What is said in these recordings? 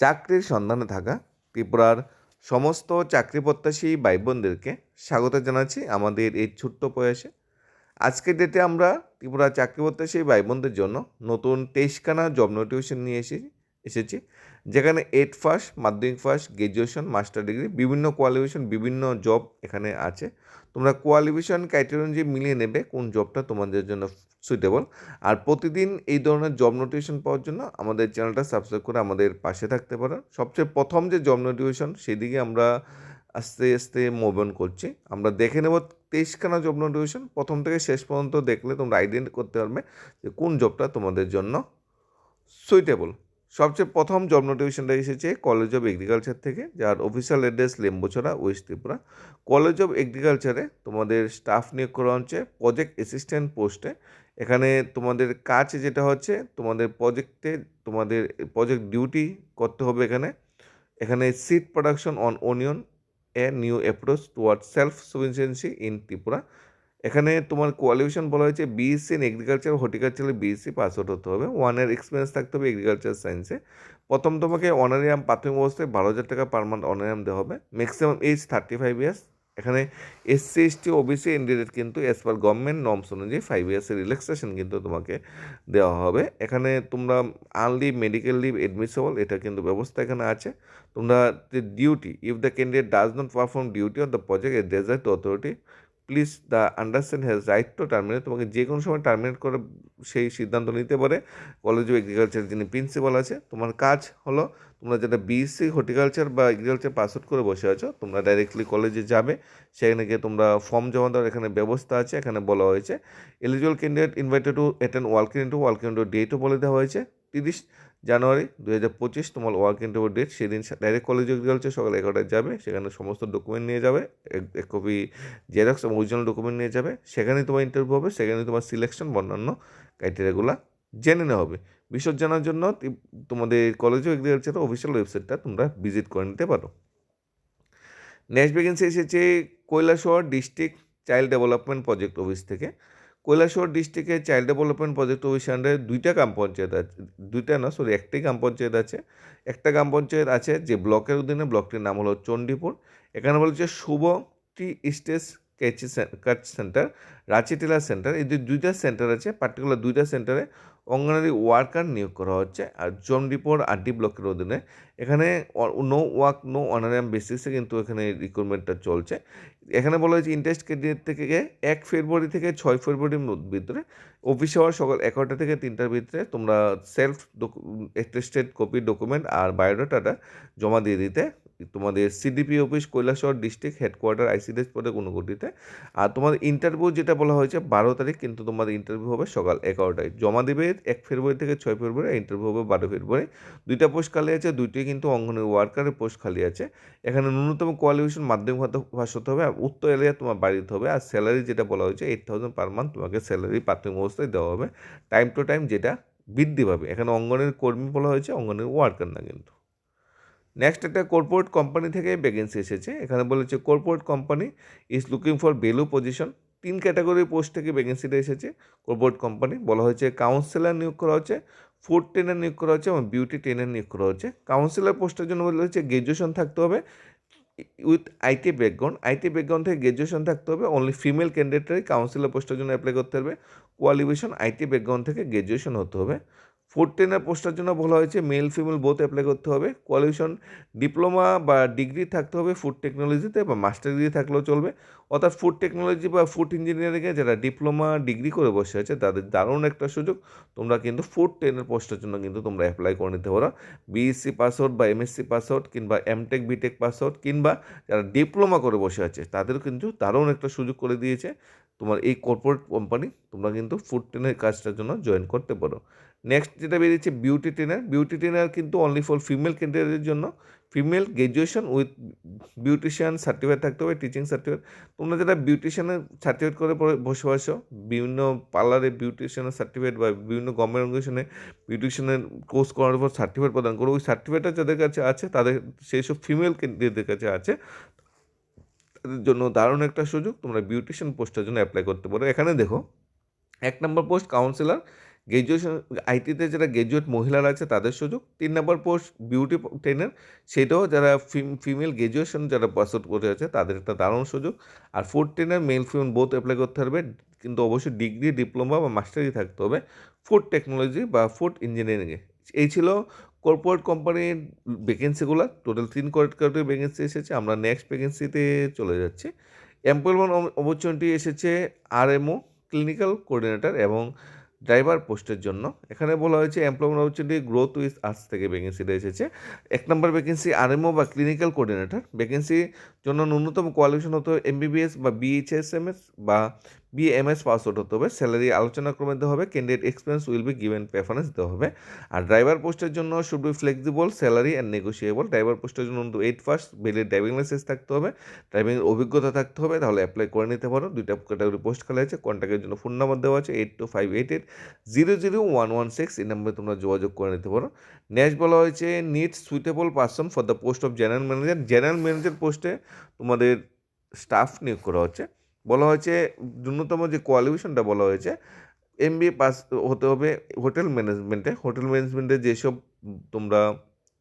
চাকরির সন্ধানে থাকা ত্রিপুরার সমস্ত চাকরি প্রত্যাশী ভাই বোনদেরকে স্বাগত জানাচ্ছি আমাদের এই ছোট্ট প্রয়াসে। আজকের ডেটে আমরা ত্রিপুরা চাকরি প্রত্যাশী ভাই বোনদের জন্য নতুন তেইশখানা জব নোটিফিকেশন নিয়ে এসে এসেছি, যেখানে এইট ফার্স্ট মাধ্যমিক ফার্স্ট গ্র্যাজুয়েশন মাস্টার ডিগ্রি বিভিন্ন কোয়ালিফিকেশন বিভিন্ন জব এখানে আছে। তোমরা কোয়ালিফিকেশন ক্রাইটেরিয়া অনুযায়ী মিলিয়ে নেবে কোন জবটা তোমাদের জন্য সুইটেবল আর প্রতিদিন এই ধরনের জব নোটিফিকেশন পাওয়ার জন্য আমাদের চ্যানেলটা সাবস্ক্রাইব করে আমাদের পাশে থাকতে পারো। সবচেয়ে প্রথম যে জব নোটিফিকেশন সেদিকে আমরা আস্তে আস্তে মুভ অন করছি। আমরা দেখে নেব তেইশখানা জব নোটিফিকেশন প্রথম থেকে শেষ পর্যন্ত দেখলে তোমরা আইডেন্টি করতে পারবে যে কোন জবটা তোমাদের জন্য সুইটেবল সবচেয়ে প্রথম জব নোটিফিকেশনটা এসেছে কলেজ অফ এগ্রিকালচার থেকে, যার official address Lembucherra west Tripura. College of এগ্রিকালচারে তোমাদের স্টাফ নিয়োগ করা হচ্ছে প্রজেক্ট অ্যাসিস্ট্যান্ট পোস্টে এখানে তোমাদের কাজ যেটা হচ্ছে, তোমাদের প্রজেক্টে তোমাদের প্রজেক্ট ডিউটি করতে হবে এখানে। এখানে seed production on onion a new approach toward self sufficiency in Tripura. এখানে তোমার কোয়ালিফিকেশন বলা হয়েছে বিএসসি ইন এগ্রিকালচার হর্টিকালচারে বিএসসি পাস আউট হতে হবে। ওয়ানের এক্সপিরিয়েন্স থাকতে হবে এগ্রিকালচার সায়েন্সে প্রথম তোমাকে অনারিয়াম প্রাথমিক অবস্থায় বারো হাজার টাকা পার মান্থ অনারিয়াম দেওয়া হবে। Maximum age thirty five years এখানে এসসি এসটি ওবিসি ইন্ডিডেট কিন্তু অ্যাজ পার গভর্নমেন্ট নর্মস অনুযায়ী ফাইভ ইয়ার্সের রিল্যাক্সেশন কিন্তু তোমাকে দেওয়া হবে। এখানে তোমরা আনলিভ মেডিকেল লিভ এডমিসেবল এটা কিন্তু ব্যবস্থা এখানে আছে। তোমরা duty if the candidate does not perform duty of the project a desert authority please the understand has right to terminate, তোমাকে যে কোনো সময় টার্মিনেট করে সেই সিদ্ধান্ত নিতে পারে। কলেজ অফ এগ্রিকালচার যিনি প্রিন্সিপাল আছে, তোমার কাজ হলো তোমরা যেটা বিএসসি হর্টিকালচার বা এগ্রিকালচার পাস আউট করে বসে আছো, তোমরা ডাইরেক্টলি কলেজে যাবে। সেখানে গিয়ে তোমরা ফর্ম জমা দেওয়ার এখানে ব্যবস্থা আছে, এখানে বলা হয়েছে। Eligible candidate invited to attend working into working into ডেটও বলে দেওয়া হয়েছে। তিরিশ জানুয়ারি দু হাজার পঁচিশ তোমার ওয়ার্ক ইন্টারভিউ ডেট সেদিন ডাইরেক্ট কলেজ এগ্রিকালচার সকাল এগারোটায় যাবে, সেখানে সমস্ত ডকুমেন্ট নিয়ে যাবে, এক কপি জেরক্স এবং অরিজিনাল ডকুমেন্ট নিয়ে যাবে, সেখানেই তোমার ইন্টারভিউ হবে সেখানে তোমার সিলেকশন অন্যান্য ক্রাইটেরিয়াগুলো জেনে নেওয়া হবে। বিশদ জানার জন্য তোমাদের কলেজ এগ্রিকালচার অফিসিয়াল ওয়েবসাইটটা তোমরা ভিজিট করে নিতে পারো। নেক্সট ভ্যাকেন্সি এসেছে Kailashahar district child development project office থেকে। কৈলাসহর ডিস্ট্রিক্টে চাইল্ড ডেভেলপমেন্ট প্রজেক্ট অফিস আন্ডারে দুইটা গ্রাম পঞ্চায়েত আছে, দুইটা না সরি একটাই গ্রাম পঞ্চায়েত আছে। একটা গ্রাম পঞ্চায়েত আছে যে ব্লকের অধীনে, ব্লকটির নাম হলো চণ্ডীপুর। এখানে বলছে শুভটি স্টেজ কেচি কাচ সেন্টার, রাঁচি টেলার সেন্টার। এই যে দুইটা সেন্টার আছে, পার্টিকুলার দুইটা সেন্টারে অঙ্গনারী ওয়ার্কার নিয়োগ করা হচ্ছে। আর চণ্ডীপুর আরডি ব্লকের অধীনে এখানে নো ওয়ার্ক নো অনারিয়াম বেসিসে কিন্তু এখানে রিক্রুটমেন্টটা চলছে। এখানে বলা হয়েছে ইন্টারেস্ট ক্যান্ডিডেট থেকে এক ফেব্রুয়ারি থেকে ছয় ফেব্রুয়ারির ভিতরে অফিস হওয়ার সকাল এগারোটা থেকে তিনটার ভিতরে তোমরা সেলফ অ্যাটেস্টেড কপি ডকুমেন্ট আর বায়োডাটাটা জমা দিয়ে দিতে তোমাদের CDP office Kailashahar district headquarter ICDS পদে কোনোগুটিতে আর তোমাদের ইন্টারভিউ যেটা বলা হয়েছে, বারো তারিখ কিন্তু তোমাদের ইন্টারভিউ হবে সকাল এগারোটায়। জমা দেবে এক ফেব্রুয়ারি থেকে ছয় ফেব্রুয়ারি ইন্টারভিউ হবে বারো ফেব্রুয়ারি। দুইটা পোস্ট খালি আছে দুইটি কিন্তু অঙ্গনের ওয়ার্কারের পোস্ট খালি আছে। এখানে ন্যূনতম কোয়ালিফিকেশন মাধ্যমিক ভাষা হতে হবে, আর উত্তর এরিয়া তোমার বাড়িতে হবে। আর স্যালারি যেটা বলা হয়েছে এইট থাউজেন্ড পার মান্থ তোমাকে স্যালারি প্রাথমিক অবস্থায় দেওয়া হবে। টাইম টু টাইম যেটা বৃদ্ধি পাবে। এখানে অঙ্গনের কর্মী বলা হয়েছে, অঙ্গনের ওয়ার্কার না কিন্তু। নেক্সট একটা কর্পোরেট কোম্পানি থেকে ভ্যাকেন্সি এসেছে। এখানে বলেছে corporate company is looking for value position তিন ক্যাটাগরি পোস্ট থেকে ভ্যাকেন্সিটা এসেছে। কর্পোরেট কোম্পানি বলা হয়েছে কাউন্সিলর নিয়োগ করা হচ্ছে ফুড ট্রেনার নিয়োগ করা হচ্ছে এবং বিউটি ট্রেনার নিয়োগ করা হচ্ছে। কাউন্সিলর পোস্টের জন্য বলা হচ্ছে গ্র্যাজুয়েশন থাকতে হবে with IT background IT background থেকে গ্র্যাজুয়েশন থাকতে হবে অনলি ফিমেল ক্যান্ডিডেটরাই কাউন্সিলর পোস্টের জন্য অ্যাপ্লাই করতে হবে। কোয়ালিফিকেশন আইটি ব্যাকগ্রাউন্ড থেকে গ্র্যাজুয়েশন হতে হবে। ফুড টেনের পোস্টের জন্য বলা হয়েছে, মেল, ফিমেল বোথ অ্যাপ্লাই করতে হবে। কোয়ালিফিকেশন ডিপ্লোমা বা ডিগ্রি থাকতে হবে ফুড টেকনোলজিতে বা মাস্টার ডিগ্রি থাকলেও চলবে। অর্থাৎ ফুড টেকনোলজি বা ফুড ইঞ্জিনিয়ারিংয়ে যারা ডিপ্লোমা ডিগ্রি করে বসে আছে, তাদের দারুণ একটা সুযোগ। তোমরা কিন্তু ফুড টেনের পোস্টের জন্য কিন্তু তোমরা অ্যাপ্লাই করে নিতে পারো। বিএসসি পাস আউট বা এমএসসি পাস আউট কিংবা এমটেক বিটেক পাস আউট কিংবা যারা ডিপ্লোমা করে বসে আছে তাদের কিন্তু দারুণ একটা সুযোগ করে দিয়েছে। তোমার এই কর্পোরেট কোম্পানি তোমরা কিন্তু ফুড টেনের কাজটার জন্য জয়েন করতে পারো। নেক্সট যেটা বেরিয়েছে বিউটি ট্রেনার বিউটি ট্রেনার কিন্তু অনলি ফর ফিমেল ক্যান্ডিডেটের জন্য। Female graduation with beautician certificate থাকতে হবে টিচিং সার্টিফিকেট তোমরা যারা বিউটিশিয়ানের সার্টিফিকেট করে পরে বসে বসো, বিভিন্ন পার্লারে বিউটিশিয়ানের সার্টিফিকেট বা বিভিন্ন গভর্নমেন্ট অর্গানাইজেশনে বিউটিশিয়ানের কোর্স করার পর সার্টিফিকেট প্রদান করো। ওই সার্টিফিকেটটা যাদের কাছে আছে, তাদের, সেই সব ফিমেল ক্যান্ডিডেটদের কাছে আছে, তাদের জন্য দারুণ একটা সুযোগ। তোমরা বিউটিশিয়ান পোস্টের জন্য অ্যাপ্লাই করতে পারো। এখানে দেখো, এক নম্বর পোস্ট কাউন্সিলর গ্র্যাজুয়েশন আইটিতে যারা গ্র্যাজুয়েট মহিলারা আছে, তাদের সুযোগ। তিন নম্বর পোস্ট বিউটি ট্রেনার সেটাও যারা ফিমেল গ্র্যাজুয়েশন যারা পাস আউট করে আছে, তাদের একটা দারুণ সুযোগ। আর food trainer male female both apply করতে পারবে, কিন্তু অবশ্যই ডিগ্রি ডিপ্লোমা বা মাস্টারি থাকতে হবে ফুড টেকনোলজি বা ফুড ইঞ্জিনিয়ারিংয়ে এই ছিল কর্পোরেট কোম্পানির ভ্যাকেন্সিগুলো টোটাল তিন ক্যাটাগরি ভ্যাকেন্সি এসেছে। আমরা নেক্সট ভ্যাকেন্সিতে চলে যাচ্ছি। এমপ্লয়মেন্ট অপরচুনিটি এসেছে আরএমও ক্লিনিক্যাল কোঅর্ডিনেটর এবং ড্রাইভার পোস্টের জন্য। এখানে বলা হয়েছে employment opportunity growth with arts থেকে ভ্যাকেন্সিটা এসেছে। এক নম্বর ভ্যাকেন্সি আরএমও বা ক্লিনিক্যাল কোঅর্ডিনেটর ভ্যাকেন্সির জন্য ন্যূনতম কোয়ালিফিকেশন হতে এমবিবিএস বা বিএইচএসএমএস বা বিএমএস পাস আউট হতে হবে স্যালারি আলোচনা ক্রমে দিতে হবে candidate experience will be given preference দেওয়া হবে। আর ড্রাইভার পোস্টের জন্য should be flexible salary and negotiable driver পোস্টের জন্য এইট ফার্স্ট বেলের ড্রাইভিং লাইসেন্স থাকতে হবে ড্রাইভিংয়ের অভিজ্ঞতা থাকতে হবে, তাহলে অ্যাপ্লাই করে নিতে পারো। দুইটা ক্যাটাগরি পোস্ট খালি আছে কন্ট্যাক্টের জন্য ফোন নাম্বার দেওয়া আছে eight two five eight eight zero zero one one six এই নাম্বারে তোমরা যোগাযোগ করে নিতে পারো। নেক্সট বলা হয়েছে need suitable person for the post of general manager general manager পোস্টে তোমাদের স্টাফ নিয়োগ করা হচ্ছে। বলা হয়েছে, ন্যূনতম যে কোয়ালিফিকেশনটা বলা হয়েছে এম পাস হতে হবে হোটেল ম্যানেজমেন্টে হোটেল ম্যানেজমেন্টে যেসব তোমরা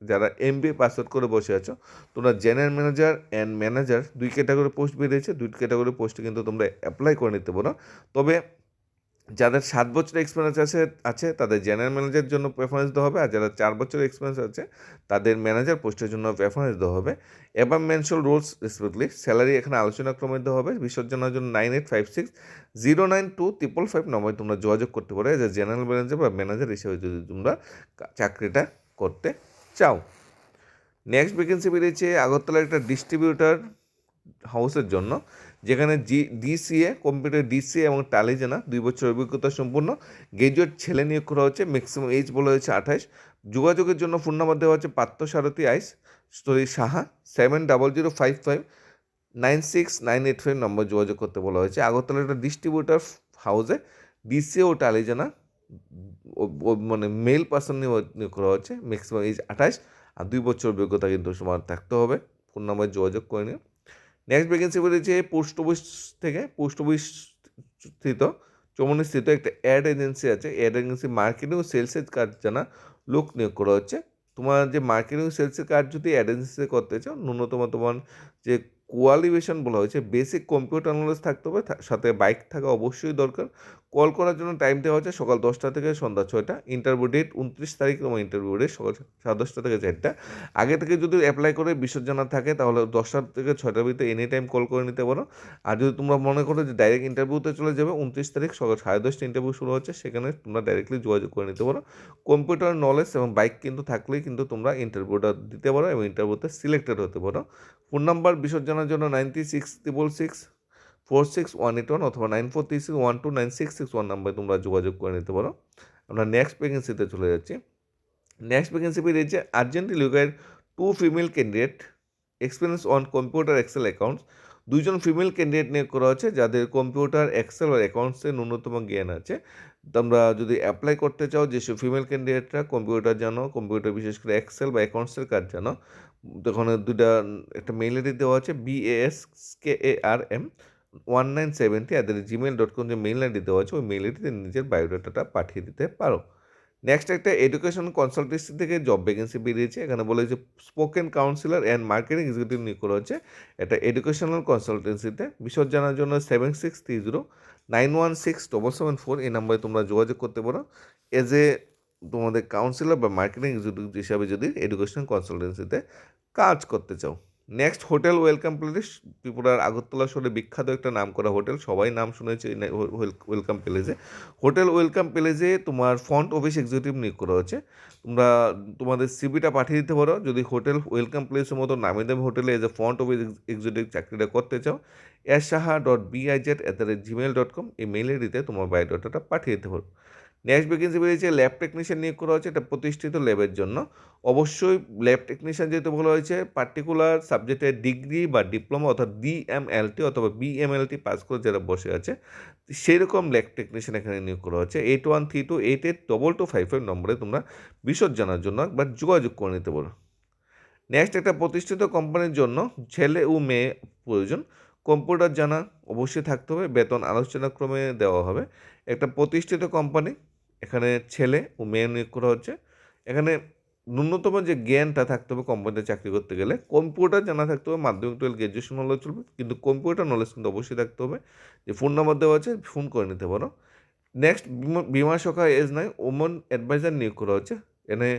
যারা এম বি পাস আউট করে বসে আছো, তোমরা জেনারেল ম্যানেজার অ্যান্ড ম্যানেজার দুই ক্যাটাগরি পোস্ট বেরিয়েছে। দুই ক্যাটাগরি পোস্টে কিন্তু তোমরা অ্যাপ্লাই করে নিতে পারো। তবে যাদের সাত বছর এক্সপিরিয়েন্স আছে আছে, তাদের জেনারেল ম্যানেজারের জন্য প্রেফারেন্স দেওয়া হবে, আর যারা চার বছর এক্সপিরিয়েন্স আছে, তাদের ম্যানেজার পোস্টের জন্য প্রেফারেন্স দেওয়া হবে। এবার মেনশন রুলস রেসপেক্টলি স্যালারি এখানে আলোচনা ক্রমে দেওয়া হবে, বিসর্জনের জন্য nine eight five six zero nine two triple five নম্বরে তোমরা যোগাযোগ করতে পারো যে জেনারেল ম্যানেজার বা ম্যানেজার হিসেবে যদি তোমরা চাকরিটা করতে চাও। নেক্সট ভ্যাকেন্সি বেরিয়েছে, আগরতলার একটা ডিস্ট্রিবিউটার হাউসের জন্য, যেখানে জি ডিসিএ কম্পিউটার ডিসিএ এবং টালি জানা দুই বছর অভিজ্ঞতা সম্পূর্ণ গ্রাজুয়েট ছেলে নিয়োগ করা হচ্ছে ম্যাক্সিমাম এজ বলা হয়েছে আঠাশ যোগাযোগের জন্য ফোন নাম্বার দেওয়া হচ্ছে পাত্র সারথী আইস story Saha seven double zero five five nine six nine eight five নম্বর যোগাযোগ করতে বলা হয়েছে। আগরতলা একটা ডিস্ট্রিবিউটার হাউসে ডিসিএ ও টালি জানা মানে মেল পার্সন নিয়োগ করা হচ্ছে ম্যাক্সিমাম এজ আঠাশ আর দুই বছর অভিজ্ঞতা কিন্তু তোমার থাকতে হবে। ফোন নাম্বার যোগাযোগ করে নিও। নেক্সট ভ্যাকেন্সি বলেছে পোস্ট অফিস থেকে পোস্ট অফিস স্থিত চমনি স্থিত একটা অ্যাড এজেন্সি আছে। অ্যাড এজেন্সি মার্কেটিং ও সেলসের কাজ জানা লোক নিয়োগ করা হচ্ছে। তোমার যে মার্কেটিং সেলসের কাজ যদি অ্যাড এজেন্সিতে করতে চাও, ন্যূনতম তোমার যে কোয়ালিফিকেশন বলা হয়েছে বেসিক কম্পিউটার নলেজ থাকতে হবে সাথে বাইক থাকা অবশ্যই দরকার। কল করার জন্য টাইম দেওয়া হচ্ছে সকাল দশটা থেকে সন্ধ্যা ছয়টা। ইন্টারভিউ ডেট উনত্রিশ তারিখ তোমার ইন্টারভিউ ডেট সকাল সাড়ে দশটা থেকে চারটা। আগে থেকে যদি অ্যাপ্লাই করে বিসর্জনা থাকে তাহলে দশটা থেকে ছয়টার ভিতরে এনি টাইম কল করে নিতে পারো। আর যদি তোমরা মনে করো যে ডাইরেক্ট ইন্টারভিউতে চলে যাবে, উনত্রিশ তারিখ সকাল সাড়ে দশটা ইন্টারভিউ শুরু হচ্ছে, সেখানে তোমরা ডাইরেক্টলি যোগাযোগ করে নিতে পারো। কম্পিউটার নলেজ এবং বাইক কিন্তু থাকলেই কিন্তু তোমরা ইন্টারভিউটা দিতে পারো এবং ইন্টারভিউতে সিলেক্টেড হতে পারো। ফোন নাম্বার বিসর্জনের জন্য ninety six triple six four six one eight one অথবা nine four three six one two nine six six one নাম্বারে তোমরা যোগাযোগ করে নিতে পারো। আমরা নেক্সট ভ্যাকেন্সিতে চলে যাচ্ছি। নেক্সট ভ্যাকেন্সি বেরিয়েছে urgently looking two female candidate experience on computer Excel accounts দুইজন ফিমেল ক্যান্ডিডেট নিয়োগ করা হচ্ছে, যাদের কম্পিউটার এক্সেল আর অ্যাকাউন্টসের ন্যূনতম জ্ঞান আছে। তোমরা যদি অ্যাপ্লাই করতে চাও যেসব ফিমেল ক্যান্ডিডেটরা কম্পিউটার জানো কম্পিউটার বিশেষ করে এক্সেল বা অ্যাকাউন্টসের কাজ জানো তখন দুটা একটা মেল আইডি দেওয়া আছে BAS K A R M one nine seventy at Gmail dot com যে মেইল আইডি দেওয়া আছে, ওই মেইল আইডিতে নিজের বায়োডাটাটা পাঠিয়ে দিতে পারো। নেক্সট একটা এডুকেশন কনসালটেন্সি থেকে জব ভ্যাকেন্সি বেরিয়েছে, এখানে বলে যে spoken counsellor and marketing executive নিয়োগ করা হচ্ছে এটা এডুকেশনাল কনসালটেন্সিতে বিশদ জানার জন্য seven six three zero nine one six double seven four এই নাম্বারে তোমরা যোগাযোগ করতে পারো। এজ এ তোমাদের কাউন্সিলর বা মার্কেটিং এক্সিকিউটিভ হিসাবে যদি এডুকেশন কনসালটেন্সিতে কাজ করতে চাও। নেক্সট হোটেল ওয়েলকাম প্যালেস ত্রিপুরার আগরতলা শহরে বিখ্যাত একটা নাম করা হোটেল সবাই নাম শুনেছে ওয়েলকাম প্যালেসে হোটেল ওয়েলকাম প্যালেসে তোমার ফ্রন্ট অফিস এক্সিকিউটিভ নিয়োগ করা হচ্ছে তোমরা, তোমাদের সিবিটা পাঠিয়ে দিতে পারো। যদি হোটেল ওয়েলকাম প্লেসের মতো নামি দামি হোটেলে as a front office executive চাকরিটা করতে চাও, S Saha dot BIZ at the rate Gmail dot com এই মেল দিতে তোমার বায়োডাটাটা পাঠিয়ে দিতে পারো। নেক্সট ভ্যাকেন্সি বেরিয়েছে ল্যাব টেকনিশিয়ান নিয়োগ করা হয়েছে, এটা প্রতিষ্ঠিত ল্যাবের জন্য। অবশ্যই ল্যাব টেকনিশিয়ান যেহেতু বলা হয়েছে পার্টিকুলার সাবজেক্টের ডিগ্রি বা ডিপ্লোমা অর্থাৎ ডিএমএলটি অথবা বিএমএলটি পাস করে যারা বসে আছে সেই রকম ল্যাব টেকনিশিয়ান এখানে নিয়োগ করা হচ্ছে eight one three two eight eight double two five five নম্বরে তোমরা বিশদ জানার জন্য একবার যোগাযোগ করে নিতে পারো। নেক্সট একটা প্রতিষ্ঠিত কোম্পানির জন্য ছেলে ও মেয়ে প্রয়োজন। কম্পিউটার জানা, অবশ্যই থাকতে হবে, বেতন আলোচনাক্রমে দেওয়া হবে। একটা প্রতিষ্ঠিত কোম্পানি এখানে ছেলে ও মেয়ে নিয়োগ করা হচ্ছে। এখানে ন্যূনতম যে জ্ঞানটা থাকতে হবে কোম্পানিতে চাকরি করতে গেলে কম্পিউটার জানা থাকতে হবে, মাধ্যমিক টুয়েলভ গ্র্যাজুয়েশন নলেজ চলবে, কিন্তু কম্পিউটার নলেজ কিন্তু অবশ্যই থাকতে হবে। যে ফোন নাম্বার দেওয়া আছে ফোন করে নিতে পারো। নেক্সট বিমা শাখা এজ নাই ওমন অ্যাডভাইজার নিয়োগ করা হচ্ছে। এখানে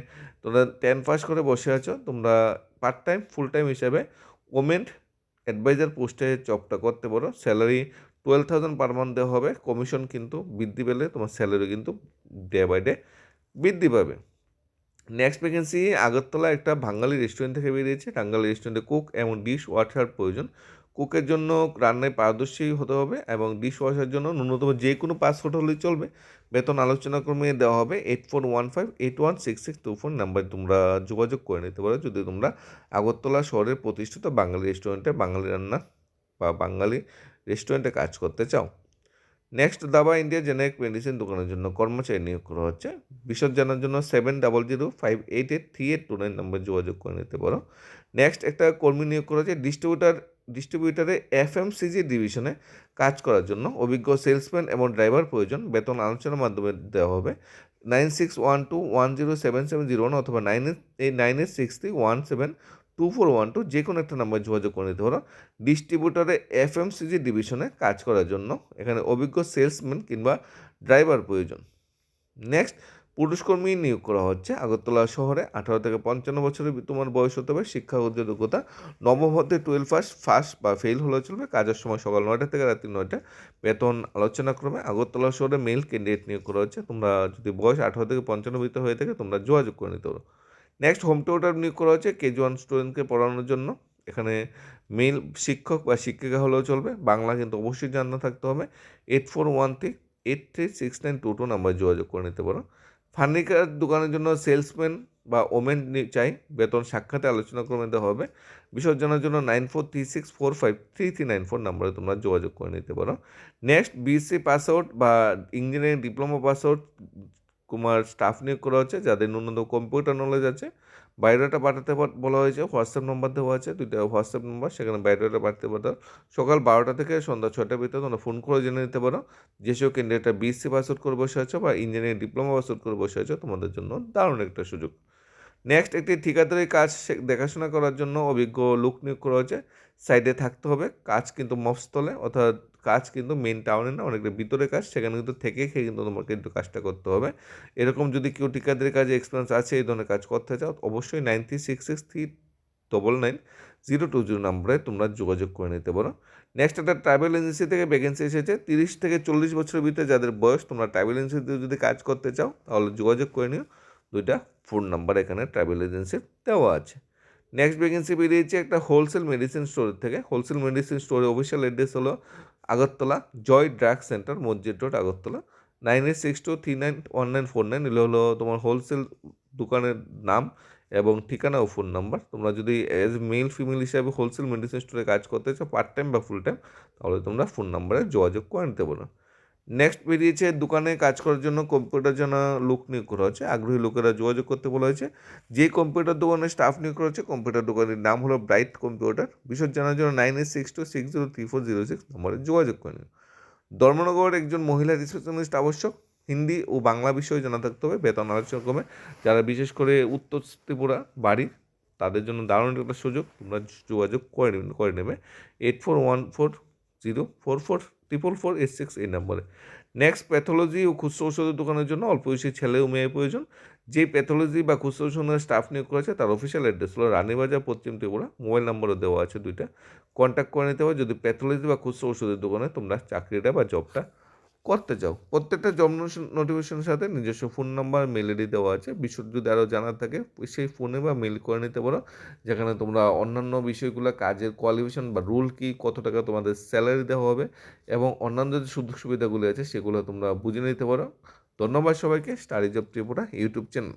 তোমরা টেন পাস করে বসে আছো, তোমরা পার্ট টাইম ফুল টাইম হিসাবে ওমেন অ্যাডভাইজার পোস্টে জবটা করতে পারো। Salary twelve thousand per month দেওয়া হবে। কমিশন কিন্তু বৃদ্ধি পেলে তোমার স্যালারি কিন্তু ডে বাই ডে বৃদ্ধি পাবে। নেক্সট ভ্যাকেন্সি আগরতলা একটা বাঙালি রেস্টুরেন্ট থেকে বেরিয়েছে বাঙালি রেস্টুরেন্টে কুক এবং ডিশ ওয়াশার প্রয়োজন কুকের জন্য রান্নায় পারদর্শী হতে হবে এবং ডিশ ওয়াশার জন্য ন্যূনতম যে কোনো পাসপোর্ট হলেই চলবে। বেতন আলোচনা ক্রমে দেওয়া হবে eight four one five eight one six six two four number তোমরা যোগাযোগ করে নিতে পারো। যদি তোমরা আগরতলা শহরের প্রতিষ্ঠিত বাঙালি রেস্টুরেন্টে বাঙালি রান্না বা বাঙালি রেস্টুরেন্টে কাজ করতে চাও। নেক্সট দাবা ইন্ডিয়া জেনেরিক মেডিসিন দোকানের জন্য কর্মচারী নিয়োগ করা হচ্ছে। বিশদ জানার জন্য seven double zero five eight eight three eight two nine নম্বর যোগাযোগ করে নিতে পারো। নেক্সট একটা কর্মী নিয়োগ করা হচ্ছে ডিস্ট্রিবিউটার ডিস্ট্রিবিউটারে এফ এম সিজি ডিভিশনে কাজ করার জন্য। অভিজ্ঞ সেলসম্যান এবং ড্রাইভার প্রয়োজন। বেতন আলোচনার মাধ্যমে দেওয়া হবে। Nine six one two one zero seven seven zero one অথবা নাইন এইট এই nine eight six three one seven two four one two যে কোনো একটা নাম্বার যোগাযোগ করে নিতে পারো। ডিস্ট্রিবিউটারে এফএমসিজি ডিভিশনে কাজ করার জন্য এখানে অভিজ্ঞ সেলসম্যান কিংবা ড্রাইভার প্রয়োজন। নেক্সট, পুরুষকর্মী নিয়োগ করা হচ্ছে। আগরতলা শহরে আঠারো থেকে পঞ্চান্ন বছরের তোমার বয়স হতে হবে শিক্ষাগত যোগ্যতা নবম হতে টুয়েলভ ফার্স্ট ফার্স্ট বা ফেল হলে চলবে। কাজের সময় সকাল নয়টা থেকে রাত্রি নয়টা। বেতন আলোচনা ক্রমে আগরতলা শহরে মেল ক্যান্ডিডেট নিয়োগ করা হচ্ছে। তোমরা যদি বয়স আঠারো থেকে পঞ্চান্ন হয়ে থাকে, তোমরা যোগাযোগ করে নিতে পারো। নেক্সট হোম টিউটার নিয়োগ করা হচ্ছে কেজি ওয়ান স্টুডেন্টকে পড়ানোর জন্য। এখানে মেল শিক্ষক বা শিক্ষিকা হলেও চলবে। বাংলা কিন্তু অবশ্যই জানা থাকতে হবে। Eight four one three eight three six nine two two number যোগাযোগ করে নিতে পারো। ফার্নিচার দোকানের জন্য সেলসম্যান বা ওমেন চাই। বেতন সাক্ষাতে আলোচনা করে নিতে হবে। বিসর্জনের জন্য nine four three six four five three three nine four নাম্বারে তোমরা যোগাযোগ করে নিতে পারো। নেক্সট বিএসসি পাস আউট বা engineering diploma pass out Kumar staff নিয়োগ করা হচ্ছে, যাদের ন্যূনতম কম্পিউটার নলেজ আছে। বায়োডাটা পাঠাতে বলা হয়েছে হোয়াটসঅ্যাপ নম্বর দেওয়া আছে, দুইটা হোয়াটসঅ্যাপ নম্বর সেখানে বায়োডাটা পাঠাতে পারো। সকাল বারোটা থেকে সন্ধ্যা ছটার ভিতরে তোমরা ফোন করে জেনে নিতে পারো যেসব ক্যান্ডিডেটটা বিএসসি পাস আউট করে বসে আছো বা ইঞ্জিনিয়ারিং ডিপ্লোমা পাস আউট করে বসে আছো, তোমাদের জন্য দারুণ একটা সুযোগ। নেক্সট একটি ঠিকাদারি কাজ দেখাশোনা করার জন্য অভিজ্ঞ লোক নিয়োগ করা হয়েছে। সাইডে থাকতে হবে, কাজ কিন্তু মফস্থলে অর্থাৎ কাজ কিন্তু মেন টাউনে না, অনেকটা ভিতরে কাজ, সেখানে কিন্তু থেকে খেয়ে কিন্তু তোমাকে কিন্তু কাজটা করতে হবে। এরকম যদি কেউ ঠিকাদারি কাজে এক্সপিরিয়েন্স আছে, এই ধরনের কাজ করতে চাও, অবশ্যই nine three six six three double nine zero two zero নাম্বারে তোমরা যোগাযোগ করে নিতে পারো। নেক্সট একটা ট্রাভেল এজেন্সি থেকে ভ্যাকেন্সি এসেছে। তিরিশ থেকে চল্লিশ বছরের ভিতরে যাদের বয়স, তোমরা ট্রাভেল এজেন্সিতে যদি কাজ করতে চাও, তাহলে যোগাযোগ করে নিও। দুইটা ফোন নাম্বার এখানে ট্রাভেল এজেন্সির দেওয়া আছে। নেক্সট ভ্যাকেন্সি বেরিয়েছে একটা হোলসেল মেডিসিন স্টোর থেকে। হোলসেল মেডিসিন স্টোরের অফিসিয়াল অ্যাড্রেস হলো Agartala, Joy drug centre, Masjid road, Agartala. Nine eight six two three nine one nine four nine এগুলো হলো তোমার হোলসেল দোকানের নাম এবং ঠিকানা ও ফোন নাম্বার তোমরা যদি এজ মেল ফিমেল হিসাবে হোলসেল মেডিসিন স্টোরে কাজ করতে চাও পার্ট টাইম বা ফুল টাইম তাহলে তোমরা ফোন নাম্বারে যোগাযোগ করে নিতে পারো। নেক্সট বেরিয়েছে দোকানে কাজ করার জন্য কম্পিউটার যেন লোক নিয়োগ করা হচ্ছে আগ্রহী লোকেরা যোগাযোগ করতে বলা হয়েছে। যে কম্পিউটার দোকানে স্টাফ নিয়োগ করা হচ্ছে কম্পিউটার দোকানের নাম হলো ব্রাইট কম্পিউটার বিশদ জানার জন্য nine eight six two six zero three four zero six নম্বরে যোগাযোগ করে নিন। ধর্মনগরের একজন মহিলা রিসেপশনিস্ট আবশ্যক। হিন্দি ও বাংলা বিষয়ে জানা থাকতে হবে, বেতন আলোচনা কমে। যারা বিশেষ করে উত্তর ত্রিপুরা বাড়ি তাদের জন্য দারুণ একটা সুযোগ। তোমরা যোগাযোগ করে নেবে করে নেবে। Eight four one four zero four four triple four eight six এই নাম্বারে। নেক্সট প্যাথোলজি ও খুচরো ওষুধের দোকানের জন্য অল্প বয়সী ছেলে ও মেয়ে প্রয়োজন। যে প্যাথোলজি বা খুচরো ওষুধের স্টাফ নিয়োগ করেছে, তার অফিসিয়াল অ্যাড্রেস হলো রানীবাজার পশ্চিম ত্রিপুরা। মোবাইল নম্বরও দেওয়া আছে দুইটা। কন্ট্যাক্ট করে নিতে হবে। যদি প্যাথোলজি বা খুচরো ওষুধের দোকানে তোমরা চাকরিটা বা জবটা করতে চাও প্রত্যেকটা জব নোটিফিকেশনের সাথে নিজস্ব ফোন নাম্বার মেল আইডি দেওয়া আছে। বিষয় যদি আরও জানার থাকে, সেই ফোনে বা মেল করে নিতে পারো, যেখানে তোমরা অন্যান্য বিষয়গুলো, কাজের কোয়ালিফিকেশন বা রুল কী, কত টাকা তোমাদের স্যালারি দেওয়া হবে এবং অন্যান্য যে সুযোগ সুবিধাগুলি আছে, সেগুলো তোমরা বুঝে নিতে পারো। ধন্যবাদ সবাইকে। Study job Tripura YouTube channel